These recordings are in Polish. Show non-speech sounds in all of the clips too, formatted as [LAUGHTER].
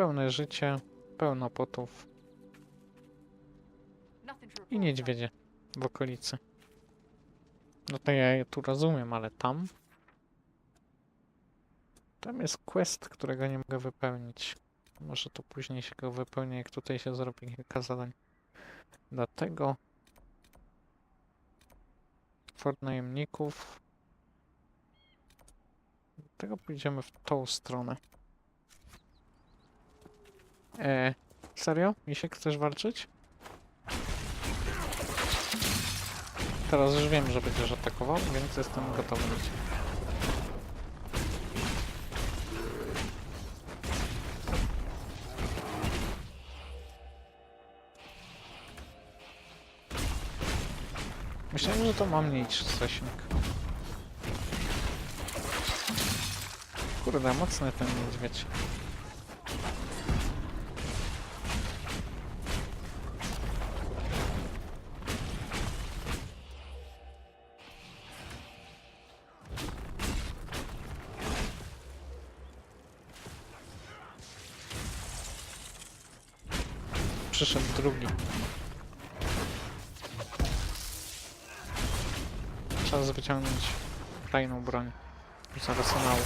Pełne życie, pełno potów i niedźwiedzie w okolicy. No to ja je tu rozumiem, ale tam... Tam jest quest, którego nie mogę wypełnić. Może to później się go wypełnię, jak tutaj się zrobi kilka zadań. Dlatego... Fort najemników. Dlatego pójdziemy w tą stronę. E, serio? Misiek, chcesz walczyć? Teraz już wiem, że będziesz atakował, więc jestem gotowy. na ciebie. Myślałem, że to ma mniejszy zasięg. Kurde, mocny ten niedźwiedź. Drugi. Czas wyciągnąć tajną broń z arsenału.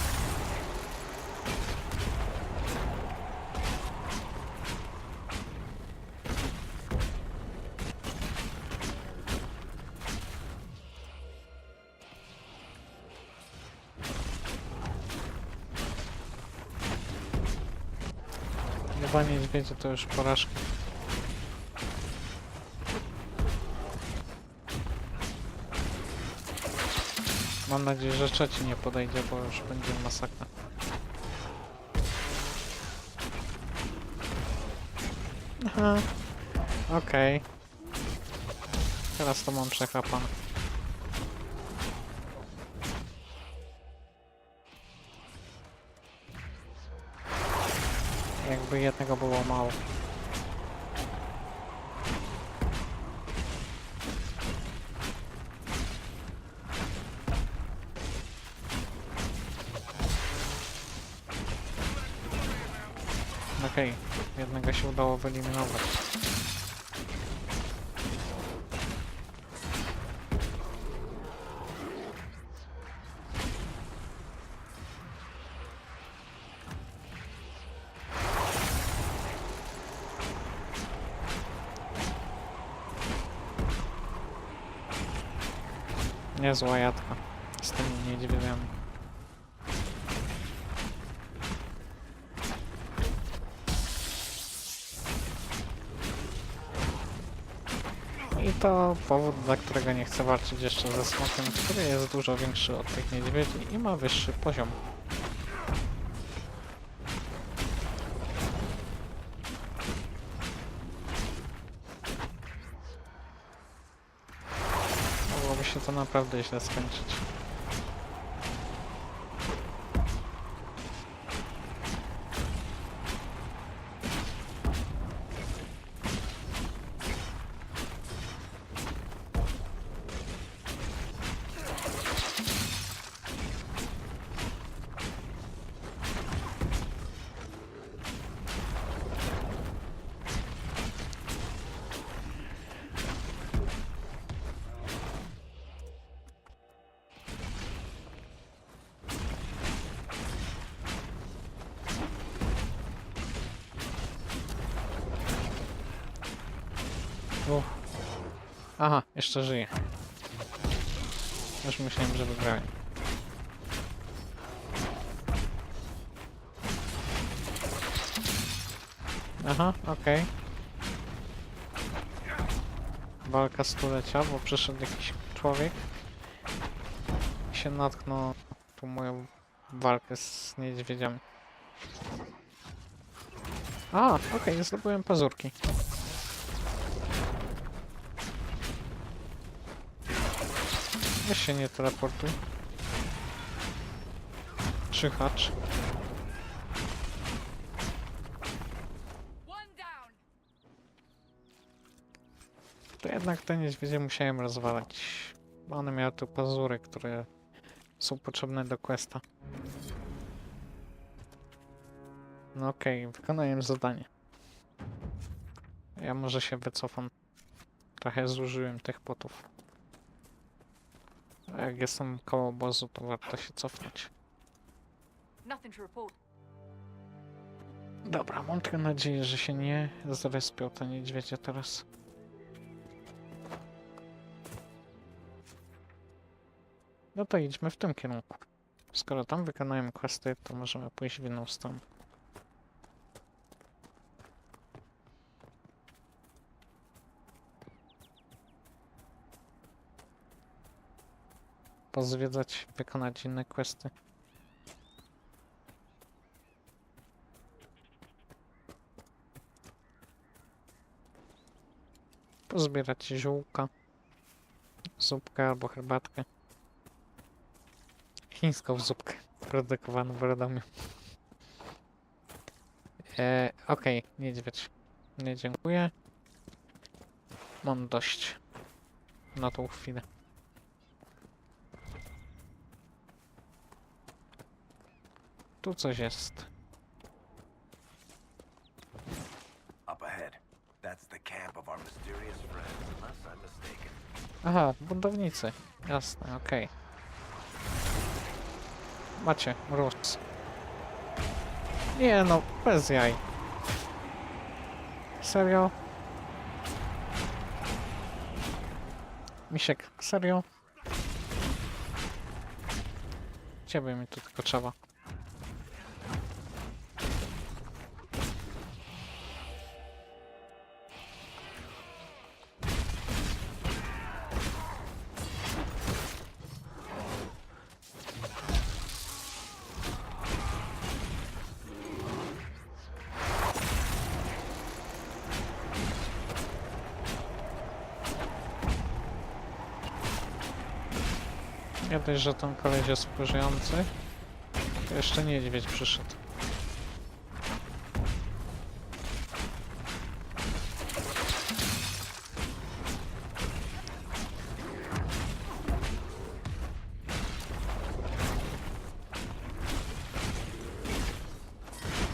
Dwa niedźwiedzie to już porażka. Mam nadzieję, że trzeci nie podejdzie, bo już będzie masakra. Aha. Okej. Teraz to mam przechrapane. Jakby jednego było mało. Okej, jednego się udało wyeliminować. Niezła jadka I to powód, dla którego nie chcę walczyć jeszcze ze smokiem, który jest dużo większy od tych niedźwiedzi i ma wyższy poziom. Mogłoby się to naprawdę źle skończyć. Aha, jeszcze żyje. Już myślałem, że wygrałem. Aha, okej. Walka stulecia, bo przyszedł jakiś człowiek i się natknął na tą moją walkę z niedźwiedziami. A, okej, zdobyłem pazurki. Weź się nie teleportuj. One down. To jednak te niedźwiedzie musiałem rozwalać. One miały tu pazury, które są potrzebne do questa. No okej, wykonałem zadanie. Ja może się wycofam. Trochę zużyłem tych potów. A jak jestem koło obozu, to warto się cofnąć. Dobra, mam tylko nadzieję, że się nie zrespią te niedźwiedzie teraz. No to idźmy w tym kierunku. Skoro tam wykonałem questy, to możemy pójść w inną stronę. Pozwiedzać, wykonać inne questy. Pozbierać ziółka, zupkę albo herbatkę. Chińską zupkę produkowaną w Radomiu. E, Okej, niedźwiedź. Nie dziękuję. Mam dość na tą chwilę. Tu coś jest. Up ahead. That's the camp of our mysterious friends, unless I'm mistaken. Aha, buntownicy. Jasne, okej. Macie, mróz. Nie no, bez jaj. Serio? Misiek, serio? Ciebie mi tu tylko trzeba. Ja dość, że ten koleś jest jeszcze niedźwiedź przyszedł.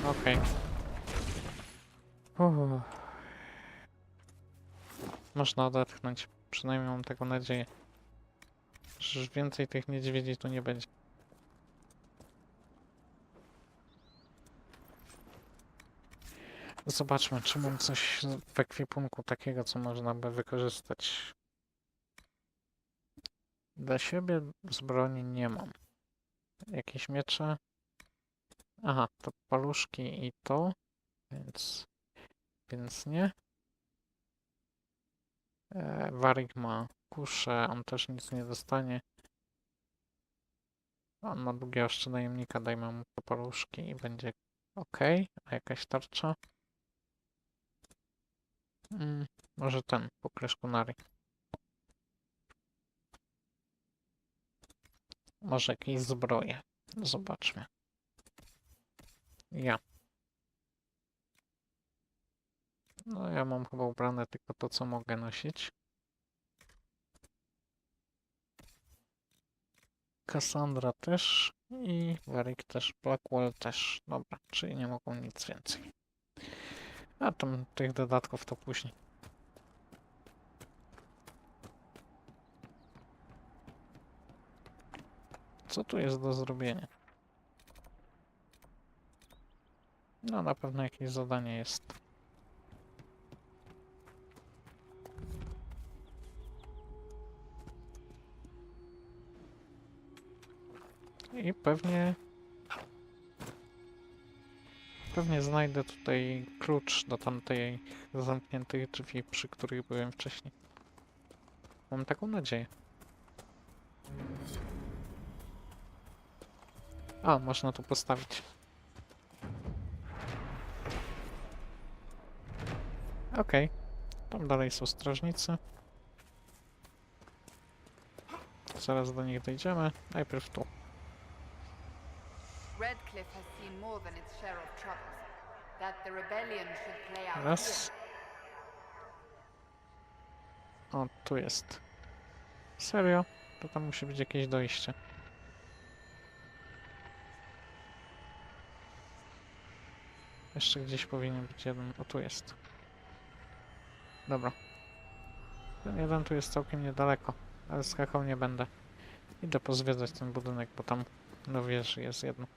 Okej. Uff. Można odetchnąć. Przynajmniej mam taką nadzieję. Już więcej tych niedźwiedzi tu nie będzie. Zobaczmy, czy mam coś w ekwipunku takiego, co można by wykorzystać. Dla siebie z broni nie mam. Jakieś miecze? Aha, to paluszki i to, więc, więc nie. E, Warik ma kuszę, on też nic nie dostanie. On ma długie ostrze najemnika, dajmy mu paluszki i będzie ok. A jakaś tarcza? Mm, może ten, pokrysz kunari. Może jakieś zbroje. Zobaczmy. Ja. No ja mam chyba ubrane tylko to, co mogę nosić. Cassandra też i Warwick też, Blackwell też. Dobra, czyli nie mogą nic więcej. A tam tych dodatków to później. Co tu jest do zrobienia? No na pewno jakieś zadanie jest. I pewnie... Pewnie znajdę tutaj klucz do tamtej zamkniętych drzwi, przy których byłem wcześniej. Mam taką nadzieję. A, można tu postawić. Okej. Tam dalej są strażnicy. Zaraz do nich dojdziemy. Najpierw tu. More than its share of troubles. That the rebellion should play out Raz. O, tu jest. Serio? To tam musi być jakieś dojście. Jeszcze gdzieś powinien być jeden. O, tu jest. Dobra. Ten jeden tu jest całkiem niedaleko, ale skakał nie będę. Idę pozwiedzać ten budynek, bo tam na wieży jest jedno.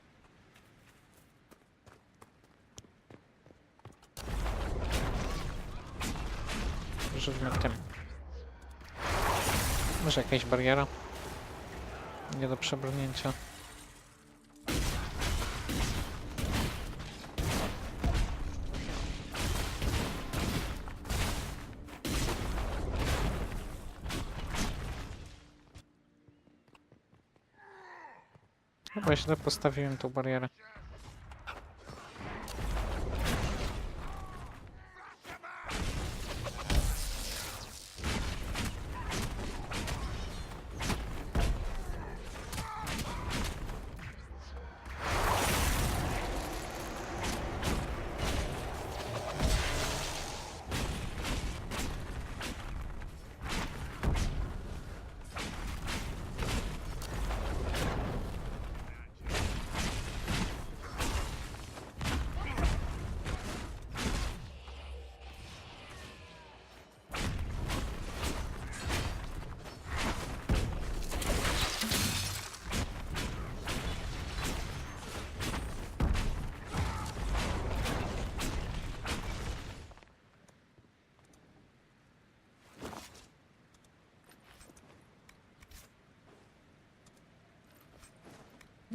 Rzućmy tym. Może jakaś bariera? Nie do przebrnięcia. Chyba źle postawiłem tą barierę.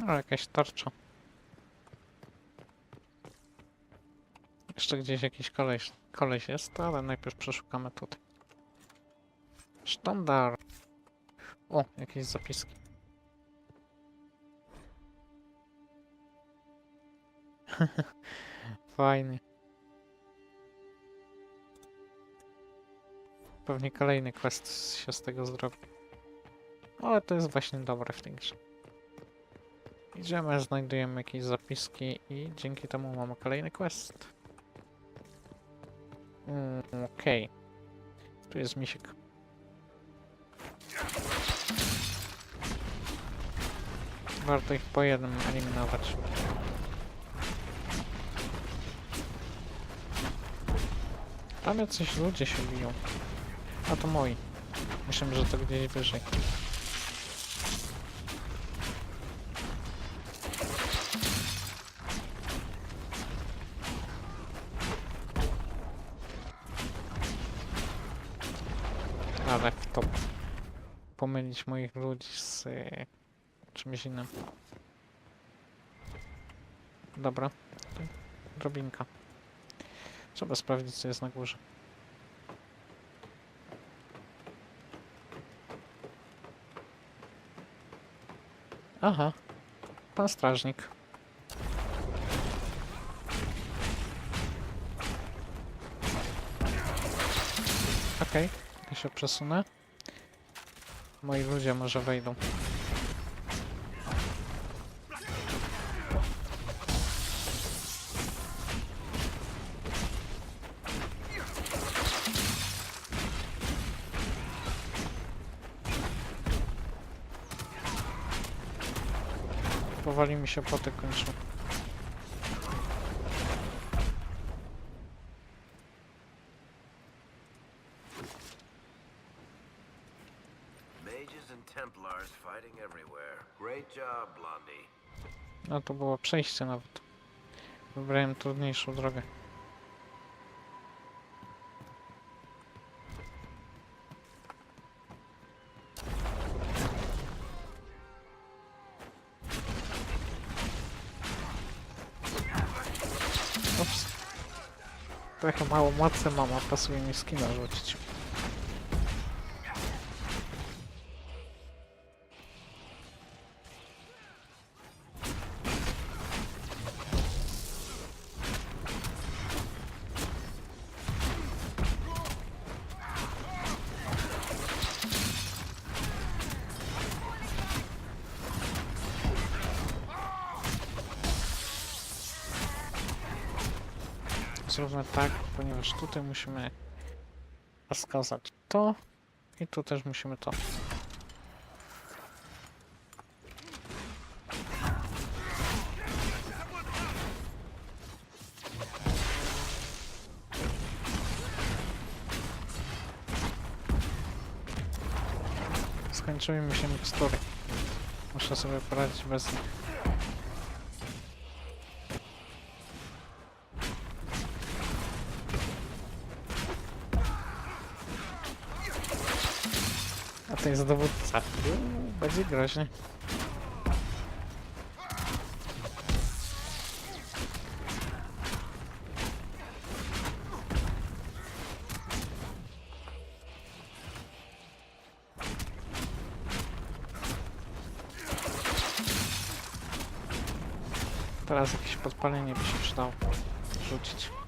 No, jakaś tarcza. Jeszcze gdzieś jakiś koleś, koleś jest, ale najpierw przeszukamy tutaj. Sztandar. O, jakieś zapiski. [LAUGHS] Fajnie. Pewnie kolejny quest się z tego zrobi. Ale to jest właśnie dobre w tej grze. Idziemy, znajdujemy jakieś zapiski i dzięki temu mamy kolejny quest. Mm, Okej. Tu jest misiek. Warto ich po jednym eliminować. Tam jacyś ludzie się biją. A to moi. Myślę, że to gdzieś wyżej. Pomylić moich ludzi z e, czymś innym. Dobra. Drobinka. Trzeba sprawdzić, co jest na górze. Aha. Pan strażnik. Okej, ja się przesunę. Moi ludzie może wejdą. Powoli mi się poty kończą. To było przejście nawet. Wybrałem trudniejszą drogę. Ups. Trochę mało mocy mam, a pasuje mi skina rzucić. tak, ponieważ tutaj musimy rozkazać to i tu też musimy to. skończymy mi się. Muszę sobie poradzić bez nich. To jest dowódca. Będzie groźnie. Teraz jakieś podpalenie by się przydało rzucić.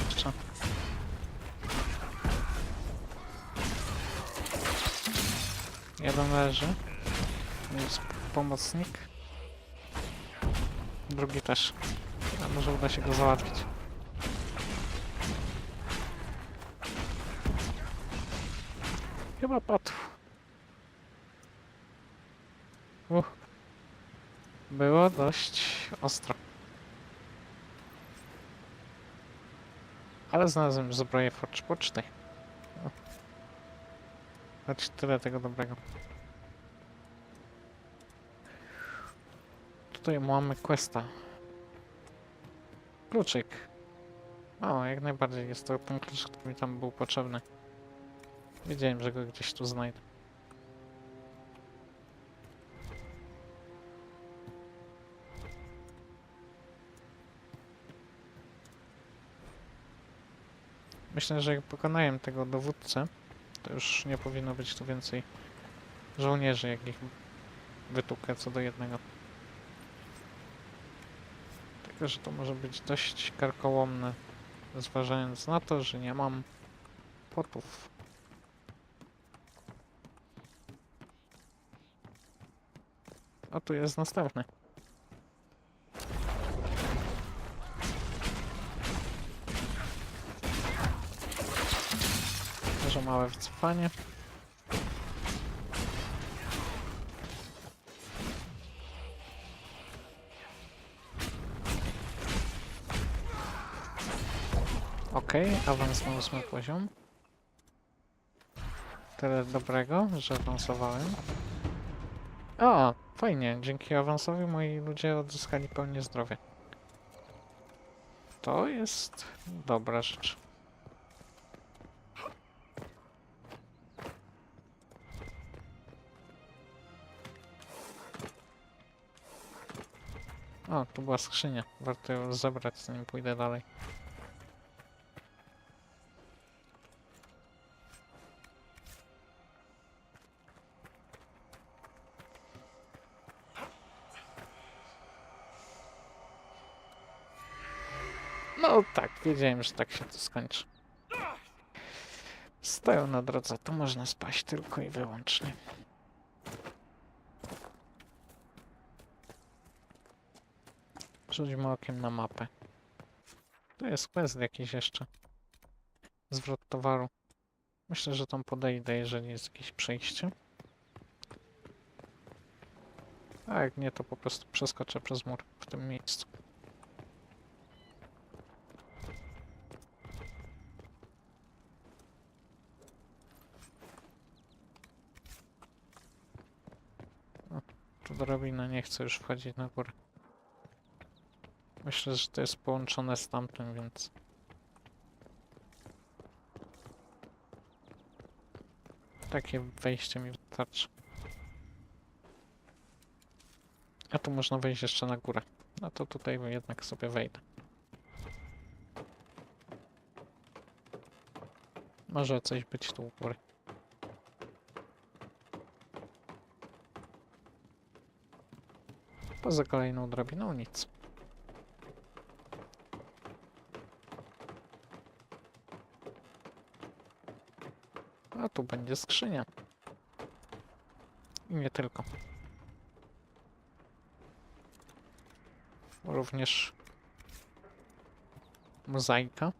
Jeszcze. Jeden leży. Jest pomocnik. Drugi też. A może uda się go załatwić. Chyba padł. Uch. Było dość ostro. Ale znalazłem zbroję Forge Poczty. Choć tyle tego dobrego. Tutaj mamy questa. Kluczyk. O, jak najbardziej jest to ten klucz, który mi tam był potrzebny. Wiedziałem, że go gdzieś tu znajdę. Myślę, że jak pokonałem tego dowódcę, to już nie powinno być tu więcej żołnierzy, jak ich wytłukę co do jednego. Tylko, że to może być dość karkołomne, zważając na to, że nie mam potów. A tu jest następny. Może małe wycofanie. Okej, awans na ósmy poziom. Tyle dobrego, że awansowałem. O, fajnie. Dzięki awansowi moi ludzie odzyskali pełnię zdrowia. To jest dobra rzecz. O, tu była skrzynia. Warto ją zebrać, zanim pójdę dalej. No tak, wiedziałem, że tak się to skończy. Stoją na drodze, to można spaść tylko i wyłącznie. Rzućmy okiem na mapę. Tu jest quest jakiś jeszcze. Zwrot towaru. Myślę, że tam podejdę, jeżeli jest jakieś przejście. A jak nie, to po prostu przeskoczę przez mur w tym miejscu. Tu drabina nie chce już wchodzić na górę. Myślę, że to jest połączone z tamtym, więc... Takie wejście mi wystarczy. A tu można wejść jeszcze na górę. No to tutaj jednak sobie wejdę. Może coś być tu u góry. Poza kolejną drabiną nic. Tu będzie skrzynia. I nie tylko. Również mozaika.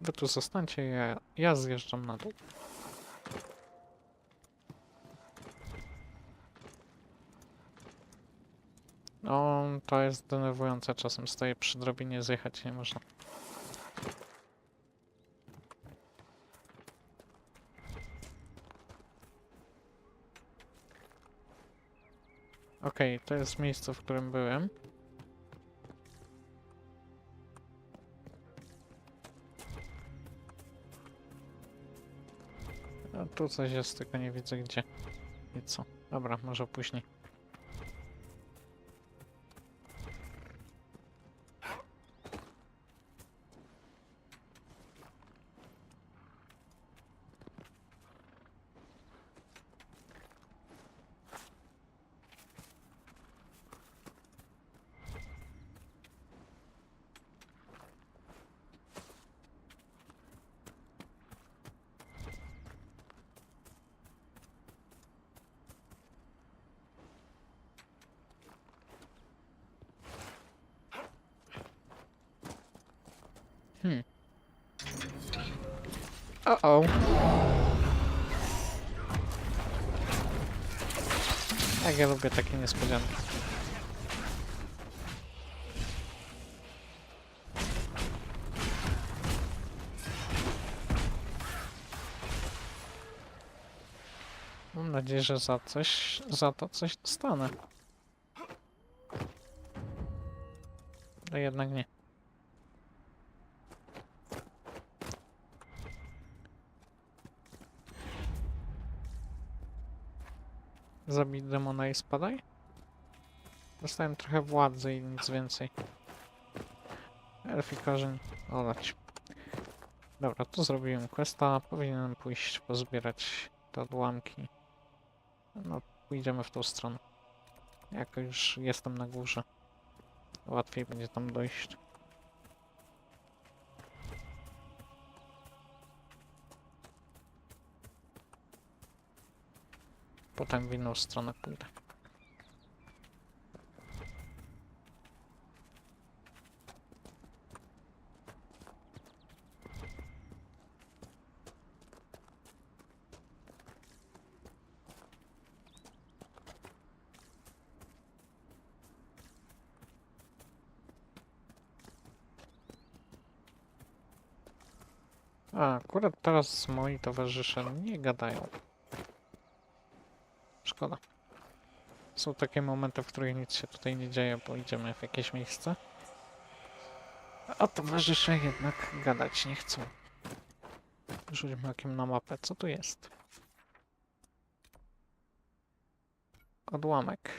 Wy tu zostańcie, ja, ja zjeżdżam na dół. No, to jest denerwujące czasem. Stoję przy drobinie, zjechać nie można. Okej, to jest miejsce, w którym byłem. A tu coś jest, tylko nie widzę gdzie. I co? Dobra, może później. Uh-oh. Tak, ja lubię takie niespodzianki. Mam nadzieję, że za coś, za to coś dostanę. Ale jednak nie. Zabij demona i spadaj? Dostałem trochę władzy i nic więcej. Elfi korzeń. Olać. Dobra, tu zrobiłem questa. Powinienem pójść pozbierać te odłamki. No, pójdziemy w tą stronę. Jako już jestem na górze. Łatwiej będzie tam dojść. Potem w inną stronę pójdę. A, akurat teraz moi towarzysze nie gadają. Szkoda. Są takie momenty, w których nic się tutaj nie dzieje, bo idziemy w jakieś miejsce. A towarzysze jednak gadać nie chcą. Rzućmy okiem na mapę. Co tu jest? Odłamek.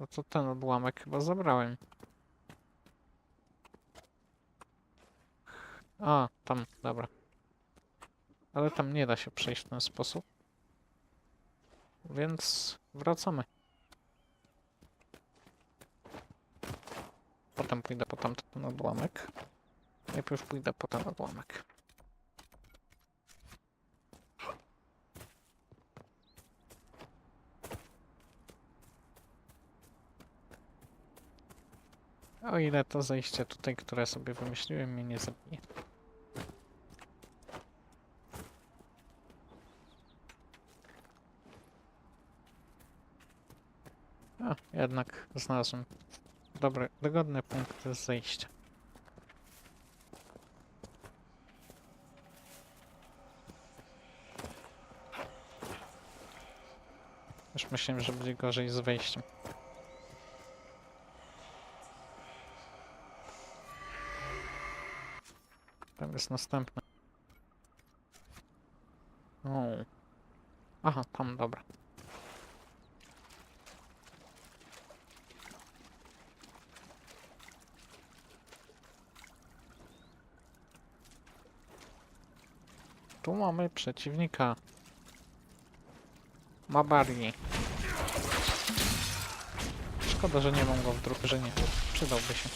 No to ten odłamek chyba zabrałem. A, tam, dobra. Ale tam nie da się przejść w ten sposób. Więc wracamy. Potem pójdę po tamten odłamek. Najpierw pójdę po ten odłamek. O ile to zejście tutaj, które sobie wymyśliłem, mnie nie zabije. A, jednak znalazłem dobry, dogodny punkt zejścia. Już myślałem, że będzie gorzej z wejściem. Tam jest następny. O. Aha, tam, dobra. Tu mamy przeciwnika. Mabari. Szkoda, że nie mam go w drużynie. Przydałby się.